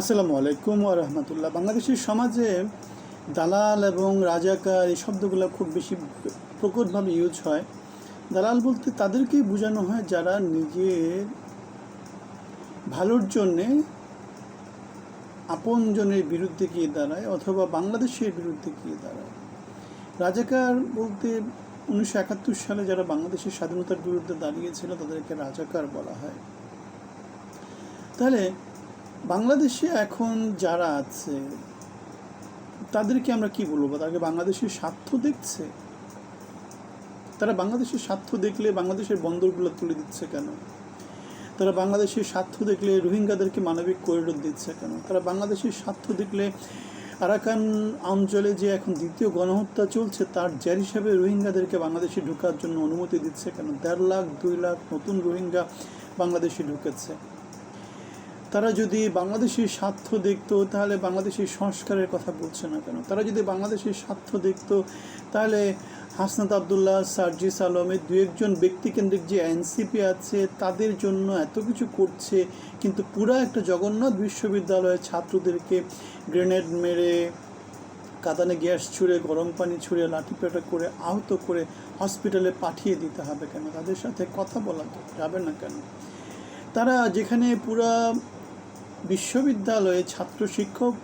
আসসালামু আলাইকুম রহমতুল্লাহ। বাংলাদেশের সমাজে দালাল এবং রাজাকার এই শব্দগুলো খুব বেশি প্রকটভাবে ইউজ হয়। দালাল বলতে তাদেরকেই বোঝানো হয় যারা নিজের ভালোর জন্যে আপনজনের বিরুদ্ধে গিয়ে দাঁড়ায় অথবা বাংলাদেশের বিরুদ্ধে গিয়ে দাঁড়ায়। রাজাকার বলতে উনিশশো একাত্তর সালে যারা বাংলাদেশের স্বাধীনতার বিরুদ্ধে দাঁড়িয়েছিল তাদেরকে রাজাকার বলা হয়। তাহলে বাংলাদেশে এখন যারা আছে, তাদেরকে আমরা কি বলব? তাদেরকে বাংলাদেশের স্বার্থ দেখছে? তারা বাংলাদেশের স্বার্থ দেখলে বাংলাদেশের বন্দরগুলো তুলে দিচ্ছে কেন? তারা বাংলাদেশের স্বার্থ দেখলে রোহিঙ্গাদেরকে মানবিক করিডোর দিচ্ছে কেন? তারা বাংলাদেশের স্বার্থ দেখলে আরাকান অঞ্চলে যে এখন দ্বিতীয় গণহত্যা চলছে, তার জের হিসাবে রোহিঙ্গাদেরকে বাংলাদেশে ঢোকার জন্য অনুমতি দিচ্ছে কেন? দেড় লাখ, দুই লাখ নতুন রোহিঙ্গা বাংলাদেশে ঢুকেছে। তারা যদি বাংলাদেশের স্বার্থ দেখতো, তাহলে বাংলাদেশের সংস্কারের কথা বলছে না কেন? তারা যদি বাংলাদেশের স্বার্থ দেখতো, তাহলে হাসনাত আবদুল্লাহ, সার্জিস আলমের দু একজন ব্যক্তিকেন্দ্রিক যে এনসিপি আছে, তাদের জন্য এত কিছু করছে, কিন্তু পুরো একটা জগন্নাথ বিশ্ববিদ্যালয়ের ছাত্রদেরকে গ্রেনেড মেরে, কাদানে গ্যাস ছুঁড়ে, গরম পানি ছুঁড়ে লাঠিপেটা করে, আহত করে হসপিটালে পাঠিয়ে দিতে হবে কেন? তাদের সাথে কথা বলা যাবে না কেন? তারা যেখানে পুরা বিশ্ববিদ্যালয়ে ছাত্র শিক্ষক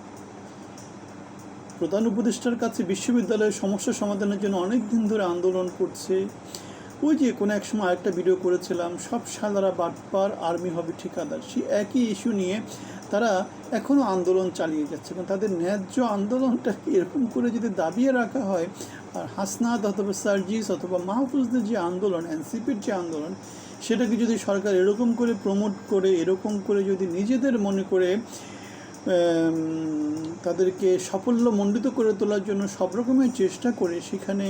প্রধান উপদেষ্টার কাছে বিশ্ববিদ্যালয়ের সমস্যা সমাধানের জন্য অনেক দিন ধরে আন্দোলন করছে। ওই যে কোনো এক সময় আরেকটা ভিডিও করেছিলাম, সব সালারা বাটপার আর্মি হবে ঠিকাদার সেই একই ইস্যু নিয়ে তারা এখনও আন্দোলন চালিয়ে যাচ্ছে। এবং তাদের ন্যায্য আন্দোলনটাকে এরকম করে যদি দাবিয়ে রাখা হয়, আর হাসনাত অথবা সার্জিস অথবা মাহফুজদের যে আন্দোলন, এনসিপির যে আন্দোলন সেটাকে যদি সরকার এরকম করে প্রমোট করে, এরকম করে যদি নিজেদের মনে করে তাদেরকে সাফল্য মণ্ডিত করে তোলার জন্য সব রকমের চেষ্টা করে, সেখানে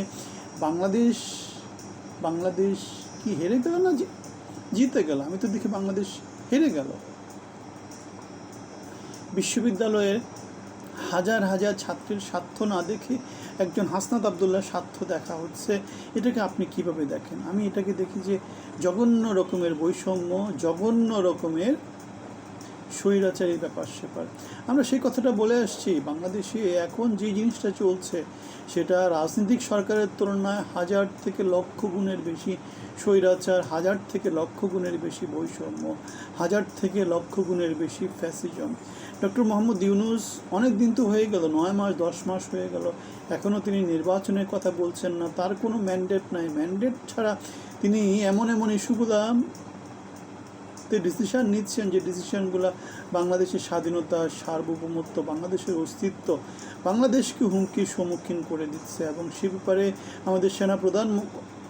বাংলাদেশ বাংলাদেশ কি হেরে গেল না জিতে গেল? আমি তো দেখি বাংলাদেশ হেরে গেল। বিশ্ববিদ্যালয়ের হাজার হাজার ছাত্রের স্বার্থ না দেখে একজন হাসনাত আবদুল্লার স্বার্থ দেখা হচ্ছে। এটাকে আপনি কীভাবে দেখেন? আমি এটাকে দেখি যে জঘন্য রকমের বৈষম্য, জঘন্য রকমের স্বৈরাচারী ব্যাপার সেপার। আমরা সেই কথাটা বলে আসছি, বাংলাদেশে এখন যে জিনিসটা চলছে, সেটা রাজনৈতিক সরকারের তুলনায় হাজার থেকে লক্ষ গুণের বেশি স্বৈরাচার, হাজার থেকে লক্ষ গুণের বেশি বৈষম্য, হাজার থেকে লক্ষ গুণের বেশি ফ্যাসিজম। ডক্টর মোহাম্মদ ইউনুস অনেক দিন তো হয়ে গেল, নয় মাস, দশ মাস হয়ে গেল এখনও তিনি নির্বাচনের কথা বলছেন না, তার কোনো ম্যান্ডেট নাই। ম্যান্ডেট ছাড়া তিনি এমন এমন ইস্যুগুলা তে ডিসিশন নিচ্ছেন, যে ডিসিশনগুলো বাংলাদেশের স্বাধীনতা, সার্বভৌমত্ব, বাংলাদেশের অস্তিত্ব, বাংলাদেশকে হুমকির সম্মুখীন করে দিচ্ছে এবং সে ব্যাপারে আমাদের সেনা প্রধান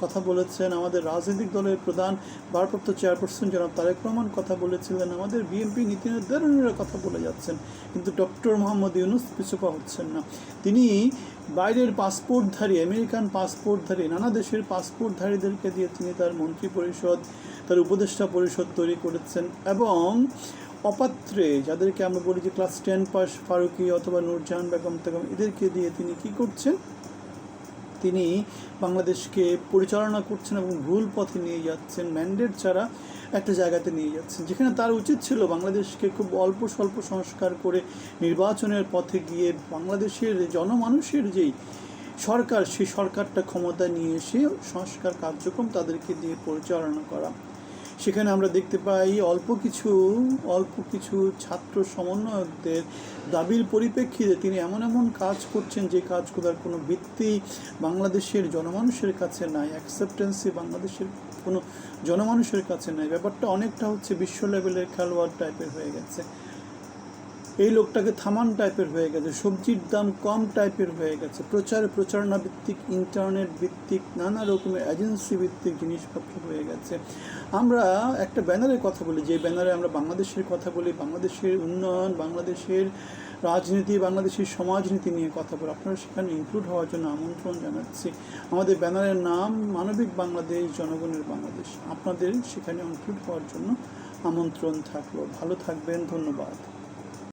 কথা বলেছেন, আমাদের রাজনৈতিক দলের প্রধান ভারপ্রাপ্ত চেয়ারপারসন জনাব তারেক রহমান কথা বলেছিলেন, আমাদের বিএনপি নীতি নির্ধারণীরা কথা বলে যাচ্ছেন, কিন্তু ডক্টর মোহাম্মদ ইউনুস পিছুপা হচ্ছেন না। তিনি বাইরের পাসপোর্টধারী, আমেরিকান পাসপোর্টধারী, নানা দেশের পাসপোর্টধারীদেরকে দিয়ে তিনি তার মন্ত্রী পরিষদ তার উপদেষ্টা পরিষদ তৈরি করেছেন এবং অপাত্রে যাদেরকে আমরা বলি যে ক্লাস টেন পাস ফারুকি অথবা নূরজাহান বেগম তেগম, এদেরকে দিয়ে তিনি কি করছেন? তিনি বাংলাদেশকে পরিচালনা করছেন এবং ভুল পথে নিয়ে যাচ্ছেন, ম্যান্ডেট ছাড়া একটা জায়গাতে নিয়ে যাচ্ছেন। যেখানে তার উচিত ছিল বাংলাদেশকে খুব অল্প স্বল্প সংস্কার করে নির্বাচনের পথে গিয়ে বাংলাদেশের জনমানুষের যেই সরকার, সেই সরকারটা ক্ষমতা নিয়ে এসে সংস্কার কার্যক্রম তাদেরকে দিয়ে পরিচালনা করা। সেখানে আমরা দেখতে পাই অল্প কিছু অল্প কিছু ছাত্র সমন্বয়কদের দাবির পরিপ্রেক্ষিতে তিনি এমন এমন কাজ করছেন যে কাজ করার কোনো ভিত্তি বাংলাদেশের জনমানুষের কাছে নাই অ্যাকসেপ্টেন্সি বাংলাদেশের কোনো জনমানুষের কাছে নাই। ব্যাপারটা অনেকটা হচ্ছে বিশ্ব লেভেলের খেলোয়াড় টাইপের হয়ে গেছে। এই লোকটাকে থামান টাইপের হয়ে গেছে, সবজির দাম কম টাইপের হয়ে গেছে। প্রচার প্রচারণা ভিত্তিক ইন্টারনেট ভিত্তিক, নানা রকমের এজেন্সি ভিত্তিক জিনিসপত্র হয়ে গেছে। আমরা একটা ব্যানারের কথা বলি, যে ব্যানারে আমরা বাংলাদেশের কথা বলি, বাংলাদেশের উন্নয়ন, বাংলাদেশের রাজনীতি, বাংলাদেশের সমাজনীতি নিয়ে কথা বলি। আপনারা সেখানে ইনক্লুড হওয়ার জন্য আমন্ত্রণ জানাচ্ছি। আমাদের ব্যানারের নাম মানবিক বাংলাদেশ, জনগণের বাংলাদেশ। আপনাদের সেখানে ইনক্লুড হওয়ার জন্য আমন্ত্রণ থাকল। ভালো থাকবেন, ধন্যবাদ।